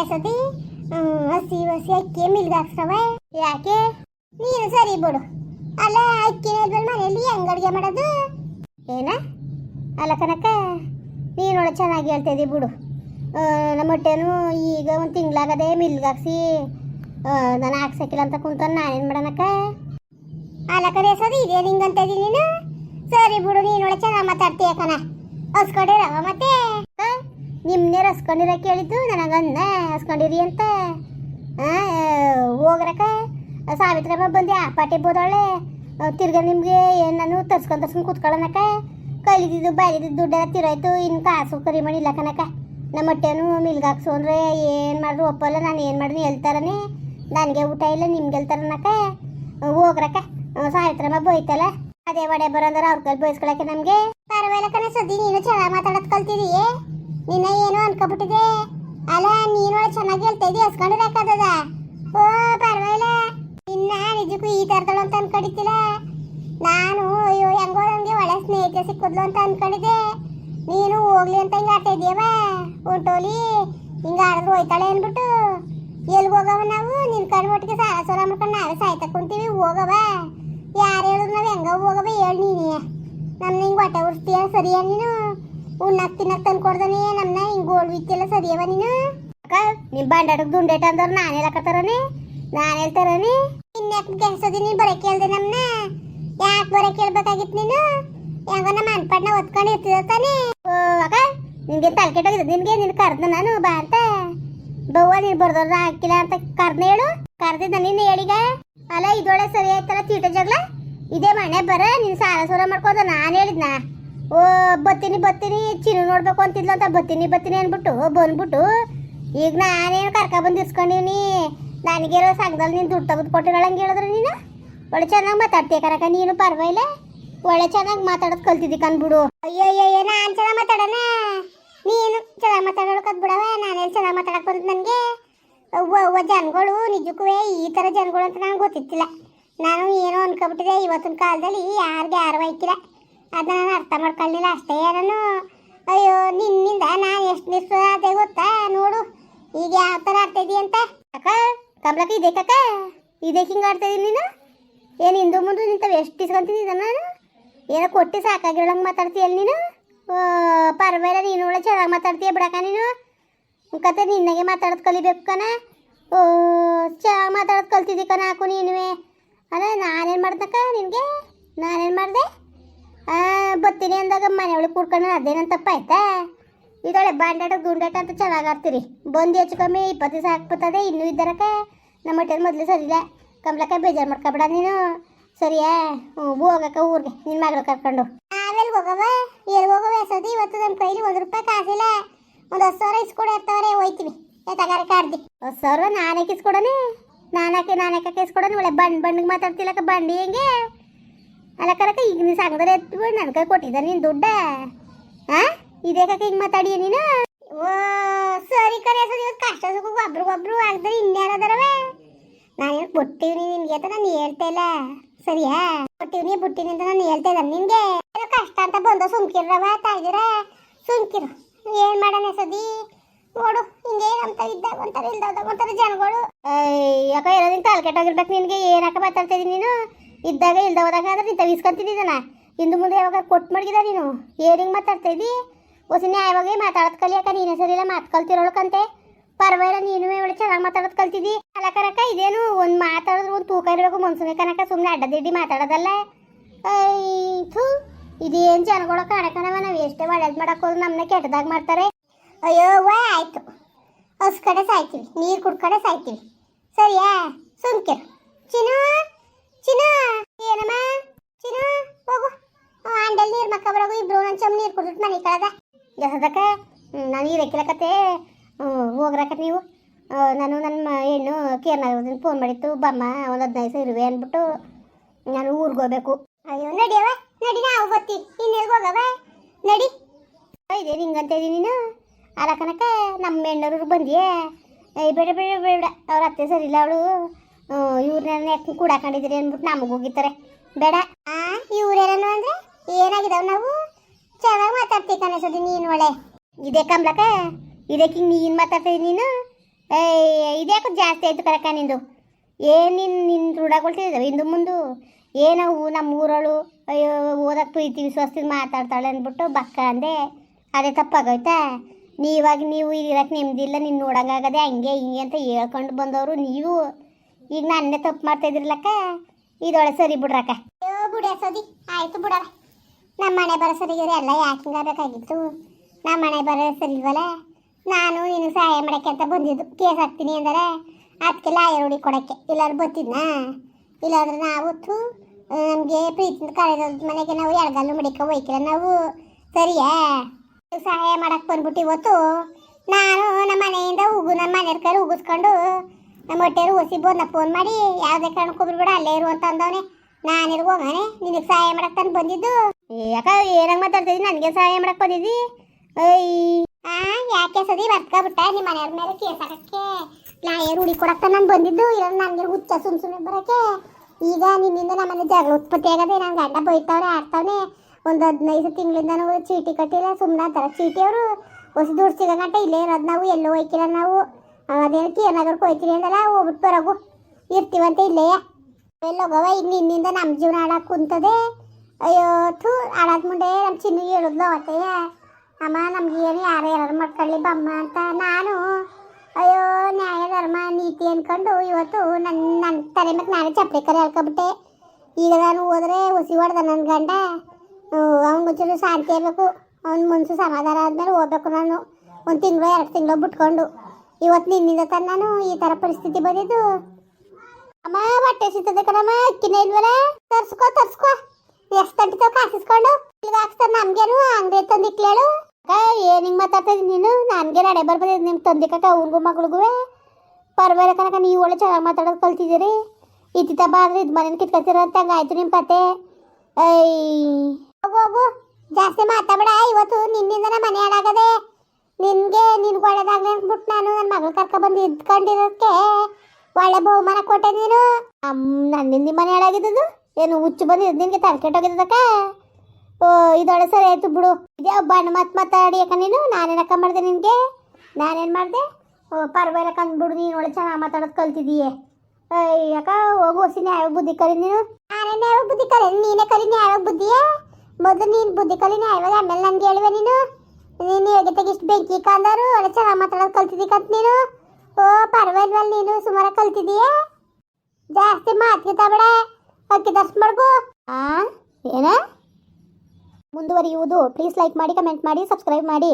ಎಸತಿ ಹಸಿ ಹಸಿ ಅಕ್ಕಿ ಮಿಲ್ಗೆ ಹಾಕ್ಸವ ಯಾಕೆ? ನೀನು ಸರಿ ಬಿಡು. ಅಲ್ಲ, ಅಕ್ಕಿ ಇಲ್ವಲ್ಲ ಮನೆಯಲ್ಲಿ ಹೆಂಗ್ ಅಡುಗೆ ಮಾಡೋದು? ಏನ? ಅಲ್ಲ ಕನಕ ನೀನೊಳ ಚೆನ್ನಾಗಿ ಹೇಳ್ತಿದ್ದಿ ಬಿಡು. ನಮ್ಮ ಹೊಟ್ಟೆನು ಈಗ ಒಂದು ತಿಂಗಳಾಗದೆ ಮಿಲ್ಗೆ ಹಾಕ್ಸಿ ನಾನು ಹಾಕ್ಸಕ್ಕಿಲ್ಲ ಅಂತ ಕುಂತ ನಾನೇನು ಮಾಡೋಣಕ್ಕ ಅಲ್ಲ ಕಡೆ ಸರಿ ಇದೇ ನಿಂಗಂತ ಇದೀನಿ ನೀನು? ಸರಿ ಬಿಡು ನೀನೊಳ ಚೆನ್ನಾಗಿ ಮಾತಾಡ್ತೀಯ ಕಣ. ಹಸ್ಕೊಂಡಿರವ ಮತ್ತೆ? ಆ? ಹಸ್ಕೊಂಡಿರ ಕೇಳಿದ್ದು, ನನಗನ್ನ ಹಸ್ಕೊಂಡಿರಿ ಅಂತ. ಹೋಗ್ರಕ ಸಾವಿತ್ರಮ್ಮ ಬಂದು ಆ ಪಾಟಿ ಬೋದೊಳ್ಳೆ. ತಿರ್ಗ ನಿಮಗೆ ನಾನು ತರ್ಸ್ಕೊಂಡ್ ತರ್ಸ್ಕೊಂಡು ಕೂತ್ಕೊಳ್ಳೋಣಕ ಕೈಲಿದ್ದು ಬಾರಿದಿದ್ದು ದುಡ್ಡೆಲ್ಲ ತಿರೋಯ್ತು, ಇನ್ನು ಕಾಸು ಕರಿಮಣಿ ಇಲ್ಲ ಕನಕ ನಮ್ಮ ಹೊಟ್ಟೆನು ಮಿಲ್ಗೆ ಹಾಕ್ಸು ಅಂದ್ರೆ ಏನು ಮಾಡಿದ್ರು ಒಪ್ಪಲ್ಲ, ನಾನು ಏನು ಮಾಡಿದ್ರು ಹೇಳ್ತಾರನೆ. ನನಗೆ ಊಟ ಇಲ್ಲ, ನಿಮ್ಗೆ ಹೇಳ್ತಾರನಕ. ಹೋಗ್ರಕ, ಸಾವಿತ್ರಮ್ಮ ಬೋಯ್ತಲ್ಲ ಅದೇ ಒಡೆ ಬರೋಂದ್ರೆ ಅವ್ರ ಕೈಲಿ ಬೋಯಿಸ್ಕೊಳಕ್ಕೆ ನಮ್ಗೆ. ಪರವಾಗಿಲ್ಲ ಕಣ ಸದ್ದಿ, ನೀನು ಚೆನ್ನಾಗಿ ಮಾತಾಡೋದ್ ಕಲ್ತಿದೀಯೇ? ನಿನ್ನ ಏನು ಅನ್ಕೊಬಿಟ್ಟಿದೆ ಅಲ್ಲ, ನೀನು ಚೆನ್ನಾಗಿ ಹೇಳ್ತಾ ಇದ್ದೀಯ ಬೇಕಾದದ ಓ, ಪರವಾಗಿಲ್ಲ. ನಿನ್ನ ನಿಜಕ್ಕೂ ಈ ತರದಳು ಅಂತ ಅನ್ಕೊಂಡಿದ್ದಿಲ್ಲ. ನಾನು, ಅಯ್ಯೋ, ಹೆಂಗೋ ನನಗೆ ಒಳ್ಳೆ ಸ್ನೇಹಿತ ಸಿಕ್ಕಿದ್ಲು ಅಂತ ಅನ್ಕೊಂಡಿದ್ದೆ. ನೀನು ಹೋಗ್ಲಿ ಅಂತ ಹಿಂಗ ಆಡ್ತಾ ಇದೀಯವ ಉಂಟೋಲಿ, ಹಿಂಗ ಆಡಿದ್ರು ಹೋಯ್ತಾಳೆ ಅನ್ಬಿಟ್ಟು ಎಲ್ಲಿ ಹೋಗವ ನಾವು? ನಿನ್ ಕಣ್ ಒಟ್ಟಿಗೆ ಸಾಲ ಸೋಲ ಮಾಡ್ಕೊಂಡು ನಾವೇ ಸಾಯ್ತಾ ಕುಂತೀವಿ, ಹೋಗವ. ಯಾರು ಹೇಳಿದ್ರು ನಾವು ಹೆಂಗ ಹೋಗವ, ಹೇಳಿ ನೀನೇ. ನಮ್ನ ಹಿಂಗೆ ಹೊಟ್ಟೆ ಉರ್ಸ್ತೀಯ ಸರಿಯಾ ನೀನು? ಉಣ್ಣಕ್ ತಿನ್ನಕ್ ತಂದು ಕೊಡ್ದನಿ, ನಮ್ನ ಹಿಂಗ್ ಗೋಳ್ ಬಿತ್ತಿಲ್ಲ ಸರಿಯವ ನೀನು? ಅಕ್ಕ, ನಿಮ್ ಬಂಡಾಟಕ್ ದುಂಡೇಟ ಅಂದವ್ರು ನಾನು ಹೇಳಕತ್ತಾರನೆ ನಾನು ಹೇಳ್ತಾರನಿ ಇನ್ಯಾಕ್ ಕೆಲ್ಸದಿ ನೀನ್ ಬರಕ್ ಕೇಳ್ದೆ ನಮ್ನ? ಯಾಕೆ ಬರೇ ಕೇಳ್ಬೇಕಾಗಿತ್ತು ನೀನು? ಹೆಂಗೋ ನಮ್ಮ ಅನ್ಪಡ್ನ ಒತ್ಕೊಂಡು ಇರ್ತಿದ ತಾನೆ? ಓ, ಅಕ್ಕ ನಿನ್ಗೆ ತಲೆ ಕೆಟ್ಟೋಗಿದೆ? ನಿನ್ಗೆ ನಿನ್ ಕರೆದ ನಾನು? ಬಾ ಅಂತ. ಬವ್ವ, ನೀನ್ ಬರ್ದವ್ರ ಹಾಕಿಲ್ಲ ಅಂತ ಕರ್ದ ಹೇಳು. ಕರ್ದಿದ್ದ ನೀನು ಹೇಳಿಗ? ಅಲ್ಲ ಇದೊಳೆ ಸರಿ ಆಯ್ತಲ್ಲ ತೀಟ ಜಗಳ? ಇದೇ ಮನೆ ಬರ, ನೀನ್ ಸಾಲ ಸೂರ ಮಾಡ್ಕೋದ ನಾನು ಹೇಳಿದ್ನ? ಓ ಬತ್ತೀನಿ ಬತ್ತೀನಿ ಚಿನ್ನು ನೋಡ್ಬೇಕು ಅಂತಿದ್ಲು ಅಂತ ಬತ್ತೀನಿ ಬತ್ತೀನಿ ಅನ್ಬಿಟ್ಟು ಬಂದ್ಬಿಟ್ಟು ಈಗ ನಾನೇನು ಕರ್ಕ ಬಂದು ಇಸ್ಕೊಂಡಿವ್ನಿ? ನನಗಿರೋ ಸಂಘದಲ್ಲಿ ನೀನು ದುಡ್ಡು ತೆಗೆದು ಕೊಟ್ಟಿರೋಳಂಗೆ ಹೇಳಿದ್ರೆ ನೀನು? ಒಳ್ಳೆ ಚೆನ್ನಾಗಿ ಮಾತಾಡ್ತೀಯ ಕರಕ, ನೀನು ಪರವಾಗಿಲ್ಲ? ಒಳ್ಳೆ ಚೆನ್ನಾಗಿ ಮಾತಾಡೋದು ಕಲ್ತಿದ್ದಿ ಕನ್ಬಿಡು ಅಯ್ಯೋ ಅಯ್ಯೋ ನಾನು ಚೆನ್ನಾಗಿ ಮಾತಾಡೋಣ ನೀನು ಚೆನ್ನಾಗಿ ಮಾತಾಡೋಕೆ ಬಿಡವ ನಾನೇನು ಚೆನ್ನಾಗಿ ಮಾತಾಡಕ್ಕೆ ಬಂದು ನನಗೆ? ಒವ್ವ ಜನಗಳು ನಿಜಕ್ಕೂ ಈ ಥರ ಜನಗಳು ಅಂತ ನನಗೆ ಗೊತ್ತಿತ್ತಿಲ್ಲ. ನಾನು ಏನೋ ಅನ್ಕೊಬಿಟ್ಟಿದೆ ಇವತ್ತಿನ ಕಾಲದಲ್ಲಿ ಯಾರಿಗೆ ಯಾರು ವೈಕಿಲ್ಲ. ಅದನ್ನ ನಾನು ಅರ್ಥ ಮಾಡ್ಕೊಳ್ಳಿಲ್ಲ ಅಷ್ಟೇ ಏನೋ ಅಯ್ಯೋ, ನಿನ್ನಿಂದ ನಾನು ಎಷ್ಟು ದಿವಸ ಅದೇ ಗೊತ್ತಾ? ನೋಡು, ಈಗ ಯಾವ ಥರ ಅಂತ. ಅಕ್ಕ ಕಮಲಕ್ಕ ಇದೆ ಕಕ್ಕ? ಇದೇ ಹಿಂಗೆ ಆಡ್ತಾ ಇದೀನಿ ನೀನು? ಏನು ಹಿಂದು ಮುಂದೆ ನಿಂತವೆ ಎಷ್ಟು ಇಸ್ಕೊಂತಿದ್ದ ನಾನು? ಏನೋ ಕೊಟ್ಟು ಸಾಕಾಗಿರೋಂಗೆ ಮಾತಾಡ್ತೀಯಲ್ಲ ನೀನು? ಪರವಾಗಿಲ್ಲ ನೀನು ಒಳ್ಳೆ ಚೆನ್ನಾಗಿ ಮಾತಾಡ್ತೀಯ ಬಿಡಕ್ಕ ನೀನು? ಕತೆ ನಿನ್ನಗೆ ಮಾತಾಡೋದು ಕಲಿಬೇಕು ಕಣ. ಓ, ಚೆನ್ನಾಗಿ ಮಾತಾಡೋದು ಕಲ್ತಿದ್ದಿ ಕಣ, ಹಾಕು ನೀನುವೆ. ಅಲ್ಲ ನಾನೇನು ಮಾಡ್ದಕ್ಕ ನಿನಗೆ? ನಾನೇನು ಮಾಡಿದೆ? ಬತ್ತೀನಿ ಅಂದಾಗ ಮನೆ ಒಳಗೆ ಕೂಡ್ಕೊಂಡು ಅದೇನಂತ ತಪ್ಪಾಯ್ತಾ ಇದೊಳೆ ಬಾಂಡಾಟ ಗುಂಡಾಟ ಅಂತ ಚೆನ್ನಾಗಿ ಆಡ್ತೀರಿ. ಬಂದು ಹೆಚ್ಚು ಕಮ್ಮಿ ಇಪ್ಪತ್ತು ದಿವಸ ಹಾಕ್ಬಿಡ್ತದೆ ಇನ್ನೂ ಇದ್ದಾರಕ್ಕ. ನಮ್ಮ ಹೊಟ್ಟೆಲ್ ಮೊದಲು ಸರಿ ಕಂಬ್ಲಕ್ಕ ಬೇಜಾರು ಮಾಡ್ಕೊಬೇಡ ನೀನು. ಸರಿಯಾ? ಹ್ಞೂ ಹೋಗಕ್ಕ ಊರಿಗೆ. ನಿನ್ನ ಮಗಳು ಕರ್ಕೊಂಡು. ಆಮೇಲೆ ಹೋಗವ? ಎಲ್ಲಿ ಹೋಗವ? ಎಸೋದು ಇವತ್ತು ನಮ್ಮ ಕೈಲಿ ಒಂದು ರೂಪಾಯಿ ಕಾಸಿಲ್ಲ ಒಂದು ಹತ್ತು ಸಾವಿರ ಇಸ್ಕೊಡು ಇರ್ತಾವ್ರೆ ಹೋಯ್ತೀವಿ. ಎತ್ತಗಾರ ಕಾಡ್ದಿ. ಹತ್ತು ಸಾವಿರ ನಾನೇ ಕಿಸ್ಕೊಡನೆ? ನಾನಾಕೆ ನಾನಾಕೆ ಕಿಸ್ಕೊಡನೆ? ಒಳ್ಳೆ ಬಣ್ಣ ಬಣ್ಣಿಗೆ ಮಾತಾಡ್ತಿಲ್ಲಕ್ಕ ಬಂಡಿ ಹೆಂಗೆ? ಅಲ್ಲ ಕರಕ, ಈಗ ನೀನು ಸಂಘದಲ್ಲಿ ಎತ್ಬಿಟ್ಟು ನನ್ನ ಕೈ ಕೊಟ್ಟಿದ್ದ ನೀನು ದುಡ್ಡ. ಹಾ ಇದೇ ಕಕ್ಕ ಹಿಂಗೆ ಮಾತಾಡಿ ನೀನು? ಓ, ಸರಿ ಕರೆ, ಸರಿ ಇವತ್ತು ಕಷ್ಟ ಸುಖ ಒಬ್ರಿಗೊಬ್ರು ಆಗಿದ್ರೆ ಇನ್ಯಾರದಾರವೇ ನಾನೇನು ಕೊಟ್ಟಿವ್ನಿ ನಿನ್ಗೆ ಅಂತ ನಾನು ಹೇಳ್ತಾ ಇಲ್ಲ. ಸರಿಯಾ? ಕೊಟ್ಟಿವ್ನಿ ಬುಟ್ಟಿನಿ ಅಂತ ನಾನು ಹೇಳ್ತಾ ಇದ್ದಾನೆ ನಿನ್ಗೆ. ಏನೋ ಕಷ್ಟ ಅಂತ ಬಂದು ಸುಮ್ಕಿರವ ತಾಯಿದಿರ? ಸುಮ್ಕಿರು. ಏನ್ ಮಾಡೋಣ ಸದಿ? ನೋಡು ಹಿಂಗೆ ಅಂತ ಇದ್ದಾಗ ಒಂಥರ ಇಲ್ದಾಗ ಒಂಥರ ಜನಗಳು. ಯಾಕ ಇರೋದಿನ ತಲೆ ಕೆಟ್ಟೋಗಿರ್ಬೇಕು ನಿನ್ಗೆ. ಏನಕ್ಕ ಮಾತಾಡ್ತಾ ಇದೀನಿ ನೀನು? ಇದ್ದಾಗ ಇಲ್ದ ಹೋದಾಗ ಆದ್ರೆ ನಿಂತ ಇಸ್ಕೊಂತಿದ್ದಾನ ಇಂದು ಮುಂದೆ ಯಾವಾಗ ಕೊಟ್ಟು ಮಡಗಿದ ನೀನು? ಏರಿಂಗ್ ಮಾತಾಡ್ತಾ ಇದ್ದಿ? ಹೊಸ ನ್ಯಾಯವಾಗಿ ಮಾತಾಡೋದು ಕಲಿಯಕ ನೀನೇ ಸರಿಯಿಲ್ಲ ಮಾತು ಕಲ್ತಿರೋಳಕಂತೆ ಪರವಾಗಿಲ್ಲ ನೀನು ಒಳ್ಳೆ ಚೆನ್ನಾಗಿ ಮಾತಾಡೋದು ಕಲ್ತಿದ್ದಿ. ಅಲ್ಲ ಕನಕ ಇದೇನು ಒಂದು ಮಾತಾಡಿದ್ರು ಒಂದು ತೂಕ ಇರಬೇಕು ಮನ್ಸುಗೆ ಕನಕ ಸುಮ್ಮನೆ ಅಡ್ಡದಿಡ್ಡಿ ಮಾತಾಡೋದಲ್ಲ? ಥೂ. ಇದೇನು ಜನಗಳು ಕಾಣಕನವ ನಾವು ಎಷ್ಟೇ ಒಳ್ಳೇದು ಮಾಡಕ್ಕೆ ಹೋದ್ರೆ ನಮ್ಮನ್ನ ಕೆಟ್ಟದಾಗ ಮಾಡ್ತಾರೆ. ಅಯ್ಯೋ, ವಾ, ಆಯಿತು. ಹೊಸ ಕಡೆ ಸಾಯ್ತೀವಿ, ನೀರು ಕುಡ್ಕಡೆ ಸಾಯ್ತೀವಿ. ಸರಿಯಾ? ಸುಮ್ಕಿರು ಚಿನ್ನು? ಚಿನ್ನು ಏನಮ್ಮ ಚಿನ್ನ ಹೋಗು. ಅಂಡಲ್ಲಿ ನೀರು ಮಕ್ಕ ಬರೋಗು ಇಬ್ರು ಒಂದು ಚಮ್ ನೀರು ಕುಡಿದ್ಬಿಟ್ಟು ಮನೆ ಕಳೆದ ಜಸದಕ್ಕ ನಾನು ನೀರು ಹಾಕಿಲಕತ್ತೆ ಹೋಗ್ರಕ ನೀವು. ನಾನು ನನ್ನ ಹೆಣ್ಣು ಕೇರ್ನಾಗ ಫೋನ್ ಮಾಡಿತ್ತು ಬಮ್ಮ ಒಂದು ಹದಿನೈದು ಸಾವಿರ ಇರುವೆ ಅಂದ್ಬಿಟ್ಟು ನಾನು ಊರಿಗೆ ಹೋಗ್ಬೇಕು. ಅಯ್ಯೋ ನಡಿಯವ ನಡಿ ನಾವು ಬರ್ತೀವಿ. ಇನ್ನೆಲ್ಗೆ ಹೋಗವ ನಡಿ. ಇದೆ ಹಿಂಗಂತ ಇದೀನಿ ನೀನು. ಅಲ್ಲ ಕನಕ ನಮ್ಮ ಹೆಣ್ಣವ್ರು ಬಂದಿಯೇ? ಬೇಡ ಬೇಡ ಬೇಡ ಅವ್ರ ಅತ್ತೆ ಸರಿ ಇಲ್ಲ ಅವಳು. ಇವ್ರನ್ನ ಕೂಡ ಹಾಕೊಂಡಿದ್ರಿ ಅಂದ್ಬಿಟ್ಟು ನಮಗೆ ಹೋಗಿದ್ದಾರೆ. ಬೇಡ. ಆ ಇವ್ರೇನೋ ಅಂದ್ರೆ ಏನಾಗಿದಾವ್ ನಾವು? ಚೆನ್ನಾಗಿ ಮಾತಾಡ್ತೀವಿ ಕನಸದಿ ನೀನು ಒಳ್ಳೆ. ಇದೇ ಕಮ್ಲಕ ಇದಕ್ಕೆ ನೀನು ಮಾತಾಡ್ತಿದ್ದೀನಿ ನೀನು? ಇದ್ಯಾಕೋ ಜಾಸ್ತಿ ಆಯ್ತು ಕರಕ ನಿಂದು? ಏನು ನಿನ್ನ ನಿನ್ನ ರೂಢಗೊಳ್ತಿದ್ದಾವೆ ಇಂದು ಮುಂದು ಏನವು ನಮ್ಮ ಊರಳು ಅಯ್ಯೋ ಓದಕ್ಕೆ ಪ್ರೀತಿ ವಿಶ್ವಾಸದಿಂದ ಮಾತಾಡ್ತಾಳೆ ಅಂದ್ಬಿಟ್ಟು ಬಕ್ಕ ಅಂದೆ. ಅದೇ ತಪ್ಪಾಗೋಯ್ತಾ? ನೀವಾಗಿ ನೀವು ಇರಕ್ಕೆ ನೆಮ್ಮದಿಲ್ಲ ನಿನ್ನ ನೋಡೋಂಗಾಗದೆ ಹಂಗೆ ಹಿಂಗೆ ಅಂತ ಹೇಳ್ಕೊಂಡು ಬಂದವರು ನೀವು. ಈಗ ನನ್ನೇ ತಪ್ಪು ಮಾಡ್ತಾ ಇದ್ರಲ್ಲಕ್ಕ ಇದೊಳೆ ಸರಿ ಬಿಡ್ರಕ್ಕ. ಬುಡಿಯ ಸದಿ. ಆಯ್ತು ಬಿಡವ ನಮ್ಮ ಮನೆ ಬರೋ ಸರಿಗಿದ್ರೆ ಎಲ್ಲ ಯಾಕೆ ಹಿಂಗಾಗಬೇಕಾಗಿತ್ತು ನಮ್ಮ ಮನೆ ಬರೋ ಸರಿ ಇಲ್ವಲ್ಲ ನಾನು ನಿನಗೆ ಸಹಾಯ ಮಾಡೋಕ್ಕೆ ಅಂತ ಬಂದಿದ್ದು. ಕೇಸ್ ಹಾಕ್ತೀನಿ ಅಂದರೆ ಅದಕ್ಕೆ ಲಾಯರ್ ಹುಡಿ ಕೊಡೋಕ್ಕೆ. ಇಲ್ಲಾದ್ರೂ ಬತ್ತಿದ್ನ ಇಲ್ಲಾಂದ್ರೆ ನಾವು ನಮಗೆ ಪ್ರೀತಿಯಿಂದ ಕಳೆದ ಮನೆಗೆ ನಾವು ಎಡಗಲ್ಲು ಮಡಿಕ ಹೋಯ್ಕಿಲ್ಲ ನಾವು. ಸರಿಯಾ? ಸಹಾಯ ಮಾಡಕ್ಕೆ ಬಂದ್ಬಿಟ್ಟು ಇವತ್ತು ನಾನು ನಮ್ಮ ಮನೆಯಿಂದ ಉಗು ನಮ್ಮ ಮನೆಯವ್ರ ಕೈ ಉಗಿಸ್ಕೊಂಡು ನಮ್ಮ ಹೊಟ್ಟೆರು ಹೊಸಿ ಬೋದ್ನ ಫೋನ್ ಮಾಡಿ ಯಾವುದೇ ಕಾರಣಕ್ಕೂ ಬಿಡ ಅಲ್ಲೇ ಇರು ಅಂತ ಅಂದವನೆ. ನಾನಿರು ಮನೆ ನಿನಗೆ ಸಹಾಯ ಮಾಡಕ್ಕೆ ತಂದು ಬಂದಿದ್ದು. ಯಾಕ ಏನಂಗ ಮಾತಾಡ್ತಿದ್ದಿ ನನಗೆ ಸಹಾಯ ಮಾಡಕ್ಕೆ ಬಂದಿದ್ದಿ ಅಯ್ಯ ಆ ಯಾಕೆ ಸದಿ ಬರ್ತ್ಕೊಬಿಟ್ಟ? ನಿಮ್ಮ ಮನೆಯವ್ರ ಮೇಲೆ ಕೇಸ್ ಹಾಕಕ್ಕೆ. ಲಾಯರ್ ಹುಡಿ ಕೊಡಕ್ಕೆ ನಾನು ಬಂದಿದ್ದು? ಇಲ್ಲ ನನಗೆ ಹುಚ್ಚ ಸುಮ್ ಸುಮ್ಮನೆ ಬರೋಕ್ಕೆ. ಈಗ ನಿನ್ನಿಂದ ನಮ್ಮನೆ ಜಗಳ ಉತ್ಪತ್ತಿ ಆಗದೆ ನನ್ನ ಗಂಡ ಬೈತಾವ್ರೆ ಆಡ್ತಾವನೆ. ಒಂದು ಹದಿನೈದು ತಿಂಗಳಿಂದ ನಾವು ಚೀಟಿ ಕಟ್ಟಿಲ್ಲ ಸುಮ್ಮನೆ ಅಂತಾರೆ ಚೀಟಿ ಅವರು ಹೊಸ ದುಡ್ಡು ಗಂಟ ಇಲ್ಲೇ ಇರೋದು ನಾವು ಎಲ್ಲೋ ಹೋಯ್ಕಿಲ್ಲ ನಾವು. ಅದೇನು ಏನಾದ್ರು ಕೊಯ್ತೀರಿ ಅಂದಲ್ಲ ಹೋಗ್ಬಿಟ್ಟು ಬರೋಗು. ಇರ್ತೀವಂತ ಇಲ್ಲೇ. ಎಲ್ಲೋಗವ ಈಗ ನಿನ್ನಿಂದ ನಮ್ಮ ಜೀವನ ಹಾಳಾಗಿ ಕುಂತದೆ. ಅಯ್ಯೋ, ಥೂ, ಹಾಳಾದ ಮುಂದೆ ನಮ್ಮ ಚಿನ್ನಿಗೆ ಹೇಳಿದ್ಲು ಅವತ್ತಯ್ಯ ಅಮ್ಮ, ನಮ್ಗೆ ಏನು ಯಾರು ಯಾರು ಮಾಡ್ಕೊಳ್ಳಿ ಬಮ್ಮ ಅಂತ ನಾನು. ಅಯ್ಯೋ, ನ್ಯಾಯ, ಧರ್ಮ, ನೀತಿ ಅಂದ್ಕೊಂಡು ಇವತ್ತು ನನ್ನ ನನ್ನ ತಲೆ ಮತ್ತು ನಾನೇ ಚಪ್ಪಲಿ ಕರೆ ಹೇಳ್ಕೊಬಿಟ್ಟೆ. ಈಗ ನಾನು ಹೋದರೆ ಹುಸಿ ಹೊಡೆದ ನನ್ನ ಗಂಡ. ಅವನಿಗೊಂಚೂರು ಶಾಂತಿ ಇರಬೇಕು. ಅವ್ನ ಮುನ್ಸು ಸಮಾಧಾನ ಆದಮೇಲೆ ಹೋಗ್ಬೇಕು ನಾನು. ಒಂದು ತಿಂಗಳು, ಎರಡು ತಿಂಗಳು ಬಿಟ್ಕೊಂಡು. ಇವತ್ತು ನಿನ್ನಿಂದ ನಾನು ಈ ಥರ ಪರಿಸ್ಥಿತಿ ಬಂದಿದ್ದು. ಅಮ್ಮ, ಬಟ್ಟೆ ಸಿಗ್ತದೆ ಕಣಮ್ಮ, ಅಕ್ಕಿನೇ ಇಲ್ವಲ್ಲ? ತರ್ಸ್ಕೋ ತರ್ಸ್ಕೋ. ಎಷ್ಟು ತಂಟಿತಾವ ಕಾಸಿಸ್ಕೊಂಡು ಇಲ್ಲಿಗೆ ಹಾಕ್ಸ್ತಾರೆ ನಮ್ಗೇನು ಅಂಗಡಿ ತಂದಿಕ್ಲೇಳು ಏನ್ ಏನು ಮಾತಾಡ್ತಾ ಇದೀನಿ ನೀನು? ನನ್ಗೆ ನಡೆ ಬರ್ಬೋದು ನಿಮ್ ತಂದಿಕಕ್ಕ ಅವ್ರಿಗೂ ಮಗಳಿಗೂ ಪರವಾಗಿಲ್ಲ ಕಣಕ ನೀವು ಒಳ್ಳೆ ಚೆನ್ನಾಗಿ ಮಾತಾಡೋದು ಕಲ್ತಿದ್ದೀರಿ. ಇತ್ತಿತ್ತ ಬಾದ್ರೆ ಇದು ಮನೇನ ಕಿತ್ಕೊತೀರ ಅಂತ ಹಂಗಾಯ್ತು ನಿಮ್ಮ ಕತೆ ಐ. ಹೋಗು ಹೋಗು. ಜಾಸ್ತಿ ಮಾತಾಡ ಇವತ್ತು ನಿನ್ನಿಂದನೇ ಮನೆ ಹಾಳಾಗದೆ. ನಿನ್ಗೆ ನಿನ್ಗೆ ಒಳ್ಳೇದಾಗ್ಲಿ ಅಂದ್ಬಿಟ್ಟು ನಾನು ನನ್ನ ಮಗಳು ಕರ್ಕ ಬಂದು ಇದ್ಕೊಂಡಿರೋಕೆ ಒಳ್ಳೆ ಬಹುಮಾನ ಕೊಟ್ಟೆ ನೀನು. ಅಮ್ಮ ನನ್ನಿಂದ ಮನೆ ಹಾಳಾಗಿದ್ದು ಏನು ಹುಚ್ಚು ಬಂದು ನಿನಗೆ ತಲೆ ಕೆಟ್ಟೋಗಿದ್ದಕ್ಕ ಓ ಇದೊಳೆ ಸರಿ ಆಯ್ತು ಬಿಡು. ಇದೇ ಬಣ್ಣ ಮಾತು ಮಾತಾಡಿ ಯಾಕ ನೀನು? ನಾನೇನಕ್ಕ ಮಾಡಿದೆ ನಿನಗೆ? ನಾನೇನು ಮಾಡಿದೆ? ಓ, ಪರವಾಗಿಲ್ಲ ಕಂದ್ಬಿಡು ನೀನು ಒಳ್ಳೆ ಚೆನ್ನಾಗಿ ಮಾತಾಡೋದು ಕಲ್ತಿದೀಯ. ಯಾಕ ಹೋಗು, ಹೊಸಿ ನ್ಯಾಯ ಬುದ್ಧಿ ಕಲಿ ನೀನು. ನಾನೇ ನ್ಯಾಯ ಬುದ್ಧಿ ಕಲಿ? ನೀನೇ ಕಲಿ ನ್ಯಾಯ ಬುದ್ಧಿಯೇ? ಮೊದಲು ನೀನು ಬುದ್ಧಿ ಕಲಿ ನ್ಯಾಯವಾಗ ಆಮೇಲೆ ನನ್ಗೆ ಹೇಳುವೆ ನೀನು. ನೀನು ಹೇಗೆ ಇಷ್ಟು ಬೆಂಕಿ ಕಾಂದರು? ಒಳ್ಳೆ ಚೆನ್ನಾಗಿ ಮಾತಾಡೋದು ಕಲ್ತಿದ್ದೀ ಕತ್ ನೀನು? ಓ ಪರವಾಗಿಲ್ವಲ್ಲ ನೀನು ಸುಮಾರ ಕಲ್ತಿದೀಯ ಜಾಸ್ತಿ ಮಾತಿಗೆ ತಬೇಡ ಅಕ್ಕಿ ದರ್ಶ್ ಮಾಡ್ಕೊ ಏನ? ಮುಂದುವರಿಯುವುದು. ಪ್ಲೀಸ್ ಲೈಕ್ ಮಾಡಿ ಕಮೆಂಟ್ ಮಾಡಿ ಸಬ್ಸ್ಕ್ರೈಬ್ ಮಾಡಿ.